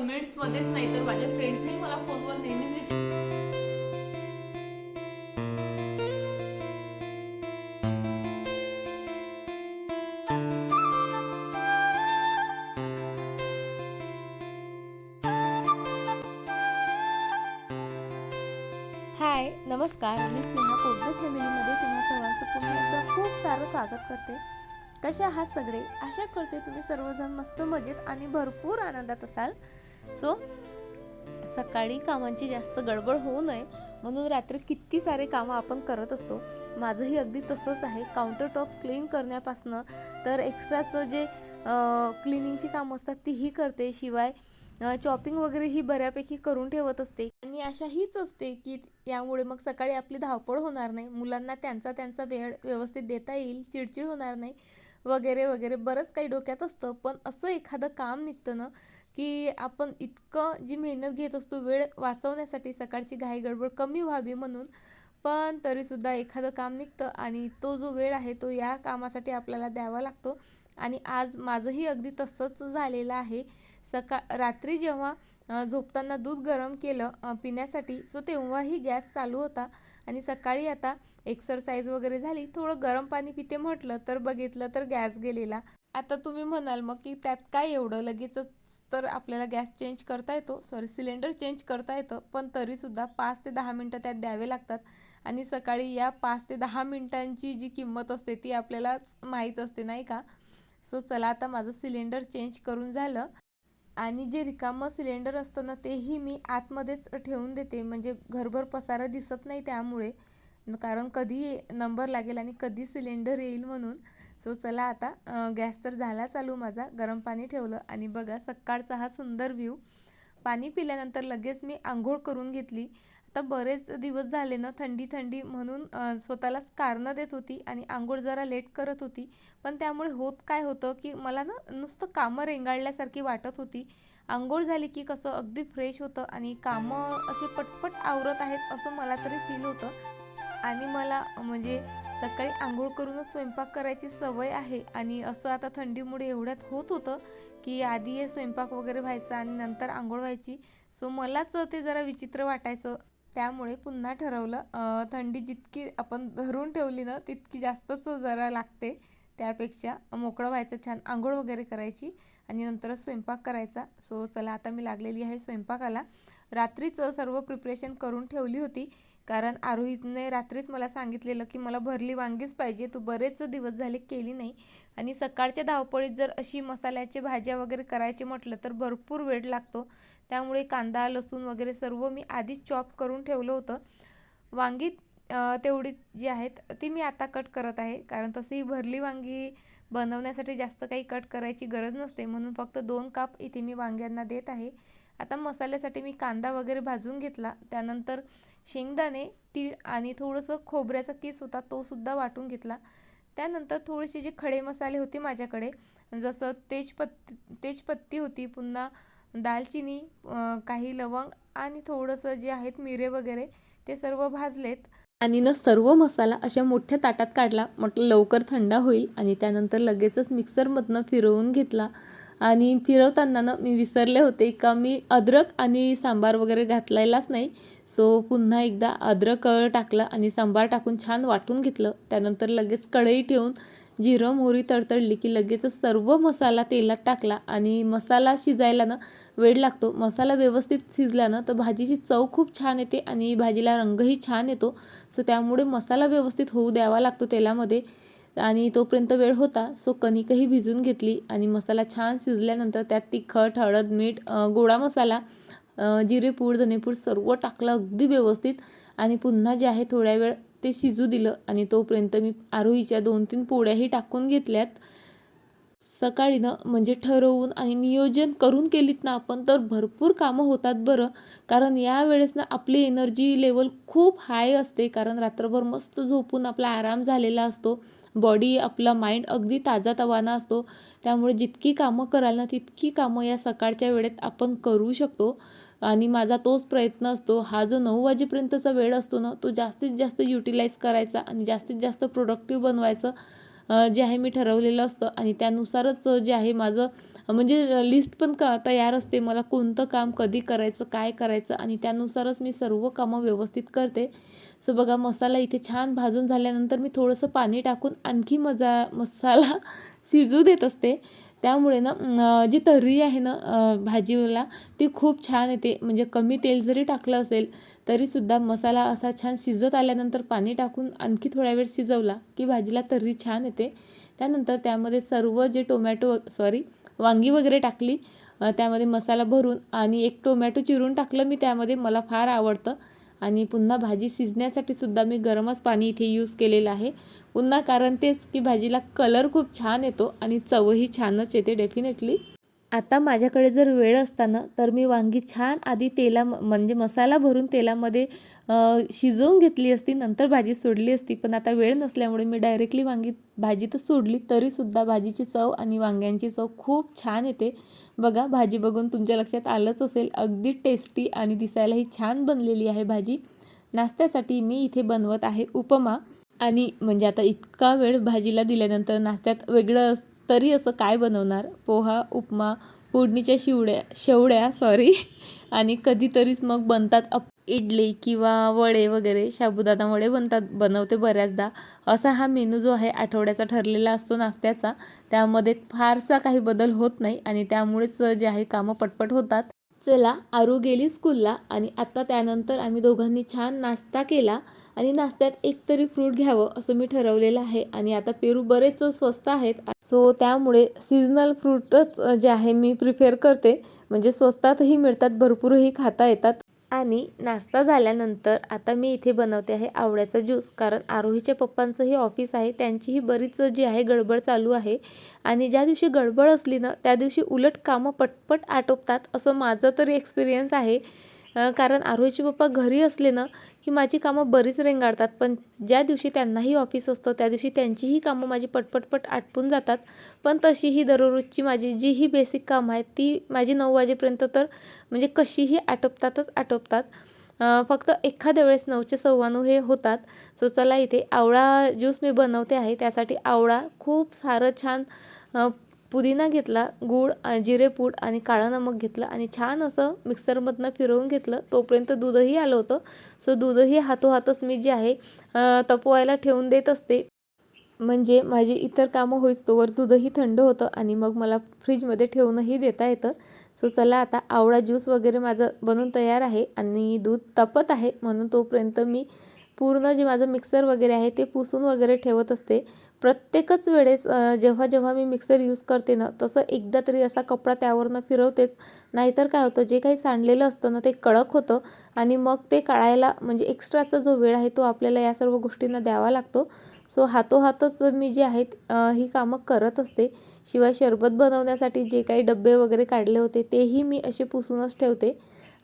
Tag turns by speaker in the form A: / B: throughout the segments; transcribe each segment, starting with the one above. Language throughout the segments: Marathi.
A: कमेंट्स मध्येच नाही तर माझ्या फ्रेंड्सही मला फोनवर नेहमीच
B: हाय नमस्कार. मी स्नेहा पोद्दे फॅमिलीमध्ये तुम्हा सर्वांचं पुन्हा एकदा खूप सारं स्वागत करते. कसे आहात सगळे? आशा करते तुम्ही सर्वजण मस्त मजेत आणि भरपूर आनंदात असाल. सो सकाळी कामांची जास्त गडबड होऊ नये. म्हणून रात्री किती सारे कामं आपण करत असतो माझंही अगदी तसंच आहे. काउंटर टॉप क्लीन करण्यापासनं तर एक्स्ट्राचं जे क्लिनिंगची कामं असतात तीही करते. शिवाय चॉपिंग वगैरे ही बऱ्यापैकी करून ठेवत असते. आणि आशा हीच असते की यामुळे मग सकाळी आपली धावपळ होणार नाही. मुलांना त्यांचा त्यांचा वेळ व्यवस्थित देता येईल चिडचिड होणार नाही वगैरे वगैरे. बरंच काही डोक्यात असतं. पण असं एखादं काम निघतं ना की आपण इतकं जी मेहनत घेत असतो वेळ वाचवण्यासाठी सकाळची घाई गडबड कमी व्हावी म्हणून पण तरीसुद्धा एखादं काम निघतं आणि तो जो वेळ आहे तो या कामासाठी आपल्याला द्यावा लागतो. आणि आज माझंही अगदी तसंच झालेलं आहे. सकाळ रात्री जेव्हा झोपताना दूध गरम केलं पिण्यासाठी सो तेव्हाही गॅस चालू होता. आणि सकाळी आता एक्सरसाइज वगैरे झाली थोडं गरम पाणी पिते म्हटलं तर बघितलं तर गॅस गेलेला. आता तुम्ही म्हणाल मग की त्यात काय एवढं? लगेचच तर आपल्याला गॅस चेंज करता येतो. सॉरी सिलेंडर चेंज करता येतं पण तरीसुद्धा पाच ते दहा मिनटं त्यात द्यावे लागतात. आणि सकाळी या पाच ते दहा मिनटांची जी किंमत असते ती आपल्यालाच माहीत असते नाही का? सो चला आता माझं सिलेंडर चेंज करून झालं. आणि जे रिकामं सिलेंडर असतं ना तेही मी आतमध्येच ठेवून देते. म्हणजे घरभर पसारा दिसत नाही त्यामुळे. कारण कधी नंबर लागेल आणि कधी सिलेंडर येईल म्हणून. सो चला आता गॅस तर झाला चालू माझा. गरम पाणी ठेवलं आणि बघा सकाळचा हा सुंदर व्ह्यू पाणी पिल्यानंतर लगेच मी आंघोळ करून घेतली. आता बरेच दिवस झाले ना थंडी थंडी म्हणून स्वतःलाच कारणं देत होती आणि आंघोळ जरा लेट करत होती. पण त्यामुळे होत काय होतं की मला ना नुसतं कामं रेंगाळल्यासारखी वाटत होती. आंघोळ झाली की कसं अगदी फ्रेश होतं आणि कामं असे पटपट आवरत आहेत असं मला तरी फील होतं. आणि मला म्हणजे सकाळी आंघोळ करूनच स्वयंपाक करायची सवय आहे. आणि असं आता थंडीमुळे एवढ्यात होत होतं की आधी हे स्वयंपाक वगैरे व्हायचा आणि नंतर आंघोळ व्हायची. सो मलाच ते जरा विचित्र वाटायचं. त्यामुळे पुन्हा ठरवलं थंडी जितकी आपण धरून ठेवली ना तितकी जास्तच जरा लागते. त्यापेक्षा मोकळं व्हायचं छान आंघोळ वगैरे करायची आणि नंतरच स्वयंपाक करायचा. सो चला आता मी लागलेली आहे स्वयंपाकाला. रात्रीच सर्व प्रिपरेशन करून ठेवली होती. कारण आरोहीने रात्रीच मला सांगितलेलं की मला भरली वांगीच पाहिजे तू बरेच दिवस झाले केली नाही आणि सकाळच्या धावपळीत जर अशी मसाल्याचे भाज्या वगैरे करायचे म्हटलं तर भरपूर वेळ लागतो. त्यामुळे कांदा लसूण वगैरे सर्व मी आधीच चॉप करून ठेवलं होतं. वांगी तेवढी जी आहेत ती मी आता कट करत आहे. कारण तशी भरली वांगी बनवण्यासाठी जास्त काही कट करायची गरज नसते. म्हणून फक्त दोन काप इथे मी वांग्यांना देत आहे. आता मसाल्यासाठी मी कांदा वगैरे भाजून घेतला. त्यानंतर शेंगदाणे तीळ आणि थोडंसं खोबऱ्याचा किस होता तोसुद्धा वाटून घेतला. त्यानंतर थोडेसे जे खडे मसाले होते माझ्याकडे जसं तेजपत्ती तेजपत्ती होती पुन्हा दालचिनी काही लवंग आणि थोडंसं जे आहेत मिरे वगैरे ते सर्व भाजलेत. आणि न सर्व मसाला अशा मोठ्या ताटात काढला. म्हटलं लवकर थंड होईल आणि त्यानंतर लगेचच मिक्सरमधनं फिरवून घेतला. आणि फिरवताना ना मी विसरले होते का मी अद्रक आणि सांबार वगैरे घातलेलाच नाही. सो पुन्हा एकदा अद्रक टाकलं आणि सांबार टाकून छान वाटून घेतलं. त्यानंतर लगेच कढई ठेवून जिरं मोहरी तडतडली की लगेचच सर्व मसाला तेलात टाकला आणि मसाला शिजायला ना वेळ लागतो. मसाला व्यवस्थित शिजला ना तर भाजीची चव खूप छान येते आणि भाजीला रंगही छान येतो. सो त्यामुळे मसाला व्यवस्थित होऊ द्यावा लागतो तेलामध्ये. आणि तोपर्यंत वेळ होता सो कणिकही भिजून घेतली आणि मसाला छान शिजल्यानंतर त्यात तिखट हळद मीठ गोडा मसाला जिरेपूड धनेपूड सर्व टाकलं अगदी व्यवस्थित आणि पुन्हा जे आहे थोड्या वेळ ते शिजू दिलं आणि तोपर्यंत मी आरोहीच्या दोन तीन पोळ्याही टाकून घेतल्यात. सकाळी ना म्हणजे ठरवून आणि नियोजन करून केलीत ना आपण तर भरपूर कामं होतात बरं. कारण या वेळेस ना आपली एनर्जी लेवल खूप हाय असते कारण रात्रभर मस्त झोपून आपला आराम झालेला असतो. बॉडी आपला माइंड अगदी ताजा तवाना असतो. त्यामुळे जितकी कामं कराल ना तितकी कामं या सकाळच्या वेळेत आपण करू शकतो. आणि माझा तोच प्रयत्न असतो. हा जो नऊ वाजेपर्यंतचा वेळ असतो ना तो जास्तीत जास्त युटिलाइज करायचा आणि जास्तीत जास्त प्रोडक्टिव्ह बनवायचं जे आहे मी ठरवलेलं असतं. आणि त्यानुसारच जे आहे माझं म्हणजे लिस्ट पण का तयार असते मला कोणतं काम कधी करायचं काय करायचं आणि त्यानुसारच मी सर्व कामं व्यवस्थित करते. सो बघा मसाला इथे छान भाजून झाल्यानंतर मी थोडंसं पाणी टाकून आणखी मजा मसाला शिजू देत असते. त्यामुळे ना जी तर्री आहे ना भाजीला ती खूप छान येते. म्हणजे कमी तेल जरी टाकलं असेल तरीसुद्धा मसाला असा छान शिजत आल्यानंतर पाणी टाकून आणखी थोडा वेळ शिजवला की भाजीला तर्री छान येते. त्यानंतर त्यामध्ये सर्व जे टोमॅटो सॉरी वांगी वगैरे टाकली. त्यामध्ये मसाला भरून आणि एक टोमॅटो चिरून टाकलं मी त्यामध्ये. मला फार आवडतं. आणि पुन्हा भाजी शिजण्यासाठी सुद्धा मी गरमच पाणी इथे यूज केलेलं आहे. पुन्हा कारण तेच की भाजीला कलर खूप छान येतो आणि चवही छानच येते डेफिनेटली आता माझ्याकडे जर वेळ असताना तर मी वांगी छान आधी तेला म्हणजे मसाला भरून तेलामध्ये शिजवून घेतली असती नंतर भाजी सोडली असती पण आता वेळ नसल्यामुळे मी डायरेक्टली वांगी भाजी तर सोडली तरीसुद्धा भाजीची चव आणि वांग्यांची चव खूप छान येते. बघा भाजी बघून तुमच्या लक्षात आलंच असेल अगदी टेस्टी आणि दिसायलाही छान बनलेली आहे भाजी. नाश्त्यासाठी मी इथे बनवत आहे उपमा. आणि म्हणजे आता इतका वेळ भाजीला दिल्यानंतर नाश्त्यात वेगळं तरी असं काय बनवणार? पोहा उपमा फोडणीच्या शिवड्या शेवड्या सॉरी आणि कधीतरीच मग बनतात अप इडली किंवा वडे वगैरे साबुदाणा वडे बनतात बनवते बऱ्याचदा. असा हा मेनू जो आहे आठवड्याचा ठरलेला असतो नाश्त्याचा. त्यामध्ये फारसा काही बदल होत नाही आणि त्यामुळेच जे आहे कामं पटपट होतात. चला आरू गेली स्कूलला आणि आत्ता त्यानंतर आम्ही दोघांनी छान नाश्ता केला आणि नाश्त्यात एक तरी फ्रूट घ्यावं असं मी ठरवलेलं आहे आणि आता पेरू बरेच स्वस्त आहेत. सो त्यामुळे सीजनल फ्रूटच जे आहे मी प्रिफेअर करते. म्हणजे स्वस्तातही मिळतात भरपूरही खाता येतात. आणि नाश्ता झाल्यानंतर आता मी इथे बनवते आहे आवळ्याचा ज्यूस. कारण आरोहीच्या पप्पांचंही ऑफिस आहे त्यांचीही बरीच जी आहे गडबड चालू आहे. आणि ज्या दिवशी गडबड असली ना त्या दिवशी उलट कामं पटपट आटोपतात असं माझं तरी एक्सपिरियन्स आहे. कारण आरोहीचे पप्पा घरी असले ना की माझी कामं बरीच रेंगाळतात. पण ज्या दिवशी त्यांनाही ऑफिस असतं त्या दिवशी त्यांचीही कामं माझी पटपटपट आटपून जातात. पण तशीही दररोजची माझी जी ही बेसिक कामं आहेत ती माझी नऊ वाजेपर्यंत तर म्हणजे कशीही आटोपतातच आटोपतात. फक्त एखाद्या वेळेस नऊचे सव्वाणू हे होतात. सो चला इथे आवळा ज्यूस मी बनवते आहे त्यासाठी आवळा खूप सारं छान पुदिना घेतला गूळ जिरेपूड आणि काळं नमक घेतलं आणि छान असं मिक्सरमधनं फिरवून घेतलं. तोपर्यंत दूधही आलं होतं. सो दूधही हातोहातच मी जे आहे तपवायला ठेवून देत असते. म्हणजे माझी इतर कामं होईस तोवर दूधही थंड होतं आणि मग मला फ्रीजमध्ये ठेवूनही देता येतं. सो चला आता आवळा ज्यूस वगैरे माझं बनून तयार आहे आणि दूध तपत आहे म्हणून तोपर्यंत मी पूर्ण जे माझं मिक्सर वगैरे आहे ते पुसून वगैरे ठेवत असते. प्रत्येकच वेळेस जेव्हा जेव्हा मी मिक्सर यूज करते ना तसं एकदा तरी असा कपडा त्यावरनं फिरवतेच. नाहीतर काय होतं जे काही सांडलेलं असतं ना ते कडक होतं आणि मग ते काढायला म्हणजे एक्स्ट्राचा जो वेळ आहे तो आपल्याला या सर्व गोष्टींना द्यावा लागतो. सो हातोहातच मी जे आहेत ही कामं करत असते. शिवाय शरबत बनवण्यासाठी जे काही डबे वगैरे काढले होते तेही मी असे पुसूनच ठेवते.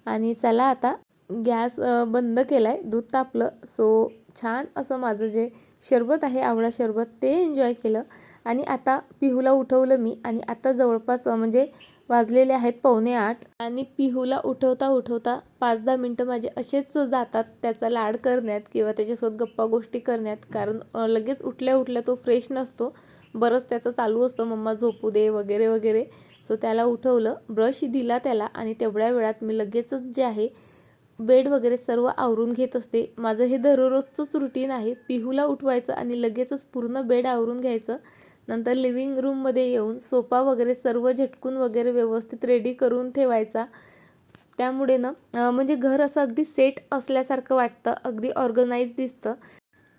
B: आणि चला आता गॅस बंद केला आहे दूध तापलं. सो छान असं माझं जे शरबत आहे आवळा शरबत ते एन्जॉय केलं. आणि आता पिहूला उठवलं मी. आणि आता जवळपास म्हणजे वाजलेले आहेत पावणे आठ. आणि पिहूला उठवता उठवता पाच दहा मिनटं माझे असेच जातात त्याचा लाड करण्यात किंवा त्याच्यासोबत गप्पा गोष्टी करण्यात. कारण लगेच उठल्या उठल्या तो फ्रेश नसतो. बरंच त्याचं चालू असतं मम्मा झोपू दे वगैरे वगैरे. सो त्याला उठवलं ब्रश दिला त्याला. आणि तेवढ्या वेळात मी लगेचच जे आहे बेड वगैरे सर्व आवरून घेत असते. माझं हे दररोजचंच रुटीन आहे. पिहूला उठवायचं आणि लगेचच पूर्ण बेड आवरून घ्यायचं. नंतर लिव्हिंग रूममध्ये येऊन सोफा वगैरे सर्व झटकून वगैरे व्यवस्थित रेडी करून ठेवायचा. त्यामुळे ना म्हणजे घर असं अगदी सेट असल्यासारखं वाटतं. अगदी ऑर्गनाईज दिसतं.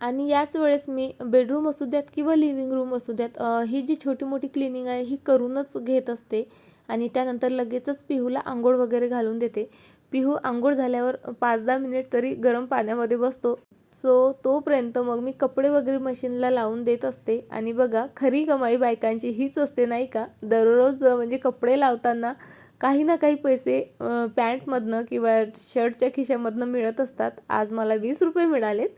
B: आणि याच वेळेस मी बेडरूम असू द्यात किंवा लिव्हिंग रूम असू द्यात ही जी छोटी मोठी क्लिनिंग आहे ही करूनच घेत असते. आणि त्यानंतर लगेचच पिहूला आंघोळ वगैरे घालून देते. पिहू आंघोळ झाल्यावर पाच दहा मिनिट तरी गरम पाण्यामध्ये बसतो. सो तोपर्यंत मग मी कपडे वगैरे मशीनला लावून देत असते. आणि बघा खरी कमाई बायकांची हीच असते नाही का? दररोज म्हणजे कपडे लावताना काही ना काही पैसे पॅन्टमधनं किंवा शर्टच्या खिशामधनं मिळत असतात. आज मला वीस रुपये मिळालेत.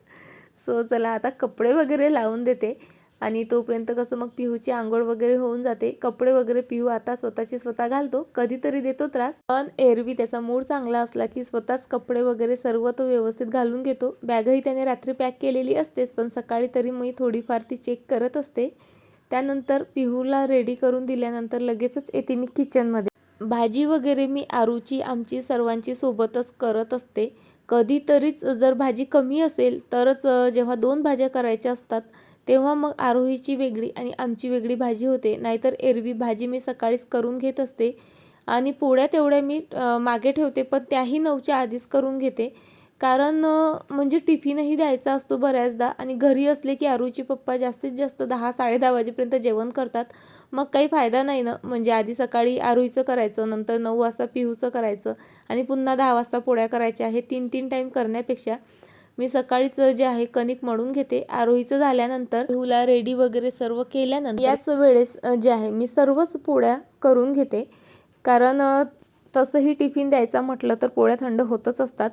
B: सो चला आता कपडे वगैरे लावून देते. आणि तोपर्यंत कसं मग पिहूची आंघोळ वगैरे होऊन जाते. कपडे वगैरे पिहू आता स्वतःचे स्वतः घालतो. कधीतरी देतो त्रास. पण एरवी त्याचा मूड चांगला असला की स्वतःच कपडे वगैरे सर्व तो व्यवस्थित घालून घेतो. बॅगही त्याने रात्री पॅक केलेली असतेच पण सकाळी तरी मी थोडीफार ती चेक करत असते. त्यानंतर पिहूला रेडी करून दिल्यानंतर लगेचच येते मी किचनमध्ये भाजी वगैरे मी आरूची आमची सर्वांची सोबतच करत असते. कधीतरीच जर भाजी कमी असेल तरच जेव्हा दोन भाज्या करायच्या असतात तेव्हा मग आरोहीची वेगळी आणि आमची वेगळी भाजी होते. नाहीतर एरवी भाजी मी सकाळीच करून घेत असते आणि पोळ्या तेवढ्या मी मागे ठेवते पण त्याही नऊच्या आधीच करून घेते. कारण म्हणजे टिफिनही द्यायचा असतो बऱ्याचदा आणि घरी असले की आरूची पप्पा जास्तीत जास्त दहा साडेदहा वाजेपर्यंत जेवण करतात. मग काही फायदा नाही ना म्हणजे आधी सकाळी आरोहीचं करायचं नंतर नऊ वाजता पिहूचं करायचं आणि पुन्हा दहा वाजता पोळ्या करायच्या हे तीन तीन टाईम करण्यापेक्षा मी सकाळीच जे आहे कणिक मळून घेते. आरोहीचं झाल्यानंतर पिहूला रेडी वगैरे सर्व केल्यानंतर याच वेळेस जे आहे मी सर्वच पोळ्या करून घेते. कारण तसंही टिफिन द्यायचा म्हटलं तर पोळ्या थंड होतच असतात.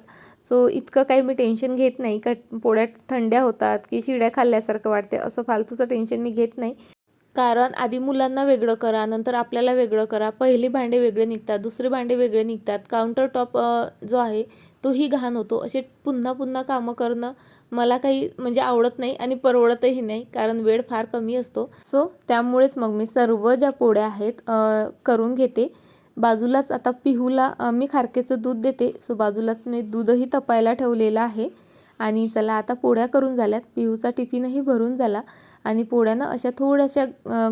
B: सो इतकं काही मी टेन्शन घेत नाही. का पोळ्या थंड्या होतात की शिड्या खाल्ल्यासारखं वाटते असं फालतूचं टेन्शन मी घेत नाही. कारण आधी मुलांना वेगळं करा नंतर आपल्याला वेगळं करा. पहिली भांडे वेगळे निघतात दुसरे भांडे वेगळे निघतात. काउंटर टॉप जो आहे तोही घाण होतो. असे पुन्हा पुन्हा कामं करणं मला काही म्हणजे आवडत नाही आणि परवडतही नाही कारण वेळ फार कमी असतो. सो त्यामुळेच मग मी सर्व ज्या पोळ्या आहेत करून घेते. बाजूलाच आता पिहूला मी खारकेचं दूध देते. सो बाजूलाच मी दूधही तपायला ठेवलेलं आहे. आणि चला आता पोळ्या करून झाल्यात. पिहूचा टिफिनही भरून झाला. आणि पोळ्यानं अशा थोड्याशा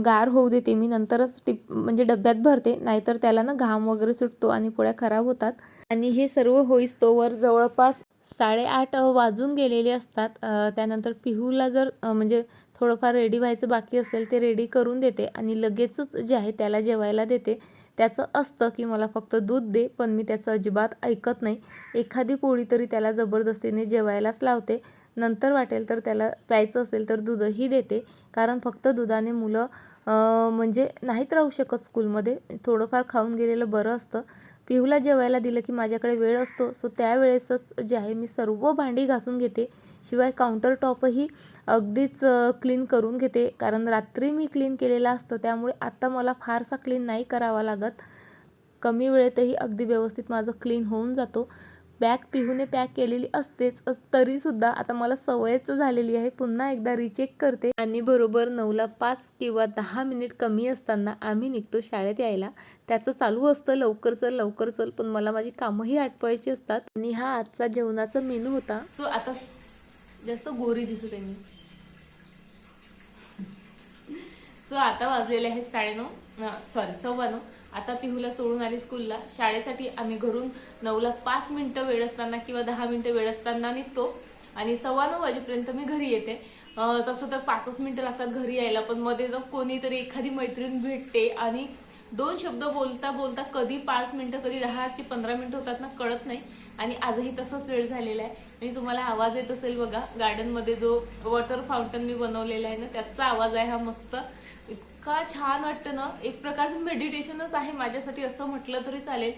B: गार होऊ देते मी. नंतरच टिप म्हणजे डब्यात भरते. नाहीतर त्याला ना घाम वगैरे सुटतो आणि पोळ्या खराब होतात. आणि हे सर्व होईस्तोवर जवळपास साडेआठ वाजून गेलेले असतात. त्यानंतर पिहूला जर म्हणजे थोडंफार रेडी व्हायचं बाकी असेल ते रेडी करून देते आणि लगेचच जे आहे त्याला जेवायला देते. त्याचं असतं की मला फक्त दूध दे पण मी त्याचं अजिबात ऐकत नाही. एखादी पोळी तरी त्याला जबरदस्तीने जेवायलाच लावते. नंतर वाटेल तर त्याला प्यायचं असेल तर दूधही देते. कारण फक्त दुधाने मुलं म्हणजे नाहीत राहू शकत स्कूलमध्ये थोडंफार खाऊन गेलेलं बरं असतं. पिहूला जेवायला दिलं की माझ्याकडे वेळ असतो सो त्यावेळेसच जे आहे मी सर्व भांडी घासून घेते. शिवाय काउंटर टॉपही अगदीच क्लीन करून घेते. कारण रात्री मी क्लीन केलेलं असतं त्यामुळे आत्ता मला फारसा क्लीन नाही करावा लागत. कमी वेळेतही अगदी व्यवस्थित माझं क्लीन होऊन जातो. बॅग पिहूने पॅक केलेली असतेच तरीसुद्धा आता मला सवयच झालेली आहे. पुन्हा एकदा रिचेक करते. आणि बरोबर नऊला पाच किंवा दहा मिनिट कमी असताना आम्ही निघतो शाळेत यायला. त्याचं चालू असतं लवकर चल लवकर चल पण मला माझी कामंही आटपायची असतात. आणि हा आजचा जेवणाचा मेनू होता.
A: सो आता जास्त गोरी दिसत आहे मी. सो आता वाजलेले आहेत साडेनऊ सॉरी सव्वा नऊ. आता पिहूला सोडून आली स्कूलला. शाळेसाठी आम्ही घरून नऊला पाच मिनिटं वेळ असताना किंवा दहा मिनिटं वेळ असताना निघतो. आणि सव्वा नऊ वाजेपर्यंत मी घरी येते. तसं तर पाचच मिनिटं लागतात घरी यायला पण मध्ये जर कोणीतरी एखादी मैत्रीण भेटते आणि दोन शब्द बोलता बोलता कधी पाच मिनिटं कधी दहा ते पंधरा मिनिटं होतात ना कळत नाही. आणि आजही तसाच वेळ झालेला आहे. आणि तुम्हाला आवाज येत असेल बघा गार्डनमध्ये जो वॉटर फाउंटन मी बनवलेला आहे ना त्याचा आवाज आहे हा मस्त. इतका छान वाटतं ना. एक प्रकारचं मेडिटेशनच आहे माझ्यासाठी असं म्हटलं तरी चालेल.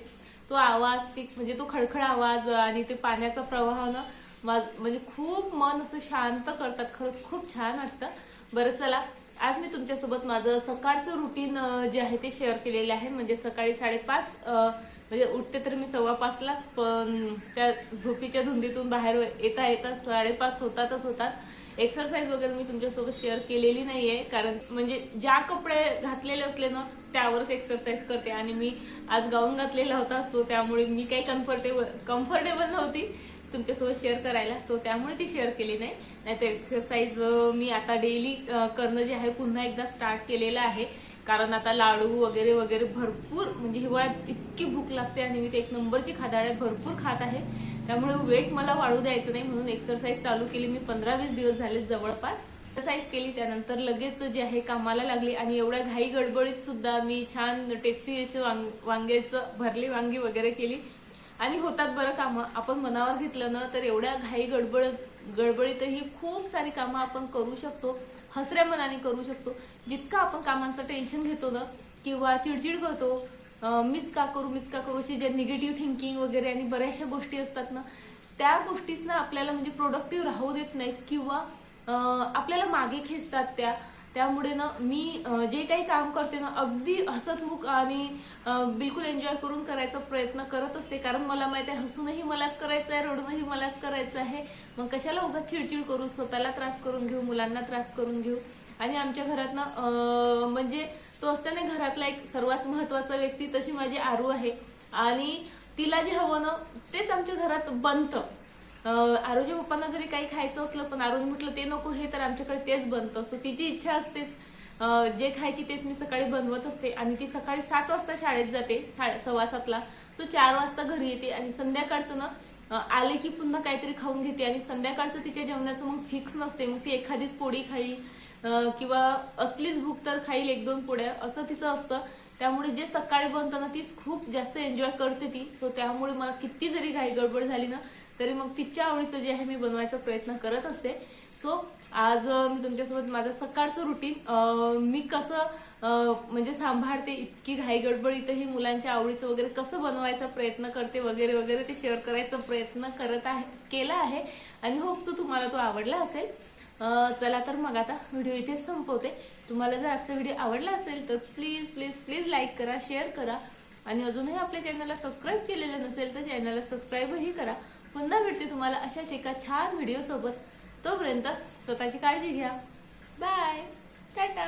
A: तो आवाज ती म्हणजे तो खडखड आवाज आणि ते पाण्याचा प्रवाह ना मा- म्हणजे खूप मन असं शांत करतात. खरंच खूप छान वाटतं. बरं चला. आज मी तुमच्यासोबत माझं सकाळचं रुटीन जे आहे ते शेअर केलेलं आहे. म्हणजे सकाळी साडेपाच म्हणजे उठते तर मी सव्वा पाचलाच पण त्या झोपीच्या धुंदीतून बाहेर येता येता साडेपाच होतातच होतात. एक्सरसाइज वगैरे मी तुमच्यासोबत शेअर केलेली नाहीये. कारण म्हणजे ज्या कपडे घातलेले असले ना त्यावरच एक्सरसाइज करते. आणि मी आज गाऊन घातलेला होता सो त्यामुळे मी काही कम्फर्टेबल कम्फर्टेबल नव्हती. तुमच्यासोबत शेअर करायला सो त्यामुळे ती शेअर केली नाही. नाहीतर एक्सरसाइज मी आता डेली करणं जे आहे पुन्हा एकदा स्टार्ट केलेलं आहे. कारण आता लाडू वगैरे वगैरे भरपूर म्हणजे हिवाळ्यात इतकी भूक लागते आणि मी ते एक नंबरची खादाड्या भरपूर खात आहे. त्यामुळे वेट मला वाढू द्यायचं नाही म्हणून एक्सरसाइज चालू केली मी. पंधरा वीस दिवस झाले जवळपास. एक्सरसाइज केली त्यानंतर लगेच जे आहे कामाला लागली आणि एवढ्या घाई गडबडीत सुद्धा मी छान टेस्टी अशी वांग वांग्याचं भरली वांगी वगैरे केली. आणि होतात बरं कामं. आपण मनावर घेतलं ना तर एवढ्या घाई गडबड गडबडीतही खूप सारी कामं आपण करू शकतो. हसऱ्या मनाने करू शकतो. जितकं आपण कामांचं टेन्शन घेतो ना किंवा चिडचिड करतो मिस का करू मिस का करू अशी जे निगेटिव्ह थिंकिंग वगैरे आणि बऱ्याचशा गोष्टी असतात ना त्या गोष्टीच ना आपल्याला म्हणजे प्रोडक्टिव्ह राहू देत नाहीत किंवा आपल्याला मागे खेचतात त्या. त्यामुळे ना मी जे काही काम करते ना अगदी हसतमुख आणि बिलकुल एन्जॉय करून करायचा प्रयत्न करत असते. कारण मला माहिती आहे हसूनही मलाच करायचं आहे रडूनही मलाच करायचं आहे. मग कशाला उगाच चिडचिड करू स्वतःला त्रास करून घेऊ मुलांना त्रास करून घेऊ? आणि आमच्या घरात ना म्हणजे तो असताना घरातला एक सर्वात महत्त्वाचा व्यक्ती तशी माझी आरू आहे. आणि तिला जे हवं ना तेच आमच्या घरात बनतं. आरोजी आरोग्य पप्पांना जरी काही खायचं असलं पण आरोग्य म्हटलं ते नको हे तर आमच्याकडे तेच बनतं. सो तिची इच्छा असतेच जे खायची तेच मी सकाळी बनवत असते. आणि ती सकाळी सात वाजता शाळेत जाते सव्वा सातला. सो चार वाजता घरी येते आणि संध्याकाळचं ना आले की पुन्हा काहीतरी खाऊन घेते. आणि संध्याकाळचं तिच्या जेवणाचं मग फिक्स नसते. मग ती एखादीच पोळी खाईल किंवा असलीच भूक तर खाईल एक दोन पोळ्या असं तिचं असतं. त्यामुळे जे सकाळी बनतं ना तीच खूप जास्त एन्जॉय करते ती. सो त्यामुळे मला किती जरी घाई गडबड झाली ना तरी मग तिच्या आवडीचं जे आहे मी बनवायचा प्रयत्न करत असते. सो आज मी तुमच्यासोबत माझं सकाळचं रुटीन मी कसं म्हणजे सांभाळते इतकी घाई गडबड ही मुलांच्या आवडीचं वगैरे कसं बनवायचा प्रयत्न करते वगैरे वगैरे ते शेअर करायचा प्रयत्न करत आहे केला आहे. आणि होपसो तुम्हाला तो आवडला असेल. चला तर मग आता व्हिडिओ इथेच संपवते. तुम्हाला जर आजचा व्हिडिओ आवडला असेल तर प्लीज प्लीज प्लीज लाईक करा शेअर करा. आणि अजूनही आपल्या चॅनलला सबस्क्राईब केलेलं नसेल तर चॅनलला सबस्क्राईबही करा. पुन्हा भेटते तुम्हाला अशाच एका छान व्हिडिओ सोबत. तोपर्यंत स्वतःची काळजी घ्या. बाय टाटा